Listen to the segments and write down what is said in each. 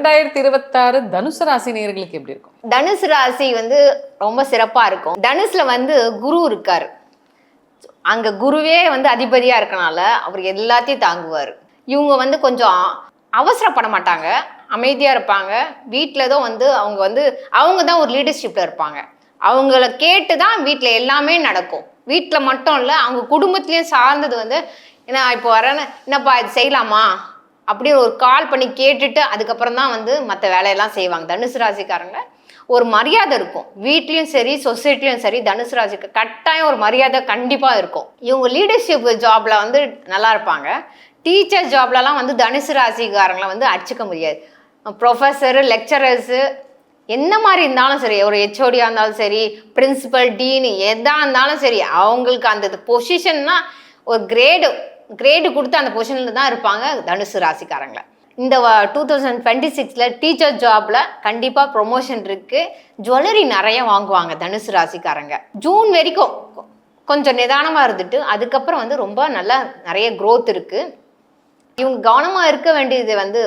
இரண்டாயிரத்தி இருபத்தாறு தனுசு ராசி நேர்களுக்கு எப்படி இருக்கும்? தனுசு ராசி வந்து ரொம்ப சிறப்பா இருக்கும். தனுசுல வந்து குரு இருக்காரு. அங்க குருவே வந்து அதிபதியா இருக்கனால அவர் எல்லாத்தையும் தாங்குவார். இவங்க வந்து கொஞ்சம் அவசரப்பட மாட்டாங்க. அமைதியா இருப்பாங்க. வீட்டில் தான் வந்து அவங்க வந்து அவங்க தான் ஒரு லீடர்ஷிப்ல இருப்பாங்க. அவங்கள கேட்டு தான் வீட்டில் எல்லாமே நடக்கும். வீட்டில் மட்டும் இல்லை அவங்க குடும்பத்திலையும் சார்ந்தது வந்து ஏன்னா இப்போ வரேன்னு என்னப்பா இது செய்யலாமா? அப்படின்னு ஒரு கால் பண்ணி கேட்டுட்டு அதுக்கப்புறம் தான் வந்து மற்ற வேலையெல்லாம் செய்வாங்க. தனுசு ராசிக்காரங்க ஒரு மரியாதை இருக்கும். வீட்லேயும் சரி சொசைட்டிலையும் சரி தனுசு ராசிக்கு கட்டாயம் ஒரு மரியாதை கண்டிப்பாக இருக்கும். இவங்க லீடர்ஷிப் ஜாப்ல வந்து நல்லா இருப்பாங்க. டீச்சர் ஜாப்லலாம் வந்து தனுசு ராசிக்காரங்களை வந்து அடிச்சுக்க முடியாது. ப்ரொஃபஸரு லெக்சரர்ஸு என்ன மாதிரி இருந்தாலும் சரி ஒரு ஹெச்ஓடியாக இருந்தாலும் சரி பிரின்சிபல் டீனு எதாக இருந்தாலும் சரி அவங்களுக்கு அந்த பொசிஷன்னா ஒரு கிரேடு கிரேடு கொடுத்து அந்த பொசிஷனில் தான் இருப்பாங்க தனுசு ராசிக்காரங்களை. இந்த டூ தௌசண்ட் டுவெண்ட்டி சிக்ஸில் டீச்சர் ஜாபில் கண்டிப்பாக ப்ரொமோஷன் இருக்குது ஜுவல்லரி நிறைய வாங்குவாங்க தனுசு ராசிக்காரங்க. ஜூன் வரைக்கும் கொஞ்சம் நிதானமாக இருந்துட்டு அதுக்கப்புறம் வந்து ரொம்ப நல்லா நிறைய க்ரோத் இருக்குது இவங்க கவனமாக இருக்க வேண்டியது வந்து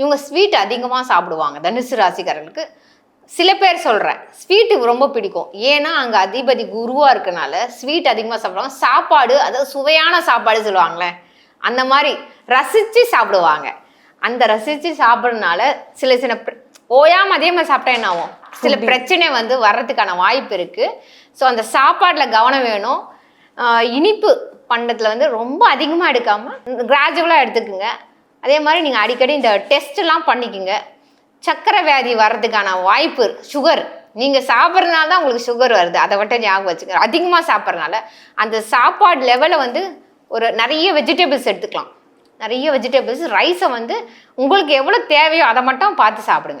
இவங்க ஸ்வீட் அதிகமாக சாப்பிடுவாங்க தனுசு ராசிக்காரர்களுக்கு சில பேர் சொல்கிறேன் ஸ்வீட்டு ரொம்ப பிடிக்கும். ஏன்னா அங்கே அதிபதி குருவாக இருக்கனால ஸ்வீட் அதிகமாக சாப்பிடுவாங்க. சாப்பாடு அதாவது சுவையான சாப்பாடு சொல்லுவாங்களே அந்த மாதிரி ரசித்து சாப்பிடுவாங்க. அந்த ரசித்து சாப்பிட்றதுனால சில சில பிர- ஓயாம அதே மாதிரி சாப்பிட்டா என்ன ஆகும்? சில பிரச்சனை வந்து வர்றதுக்கான வாய்ப்பு இருக்குது ஸோ அந்த சாப்பாட்டில் கவனம் வேணும். இனிப்பு பண்டத்தில் வந்து ரொம்ப அதிகமாக எடுக்காமல் கிராஜுவலாக எடுத்துக்குங்க. அதே மாதிரி நீங்கள் அடிக்கடி இந்த டெஸ்ட்லாம் பண்ணிக்கோங்க. சக்கரை வியாதி வர்றதுக்கான வாய்ப்பு சுகர் நீங்கள் சாப்பிட்றதுனால தான் உங்களுக்கு சுகர் வருது. அதை மட்டும் ஞாபகம் வச்சுக்கோங்க. அதிகமாக சாப்பிட்றதுனால அந்த சாப்பாடு லெவலை வந்து ஒரு நிறைய வெஜிடபிள்ஸ் எடுத்துக்கலாம். நிறைய வெஜிடபிள்ஸ் ரைஸை வந்து உங்களுக்கு எவ்வளோ தேவையோ அதை மட்டும் பார்த்து சாப்பிடுங்க.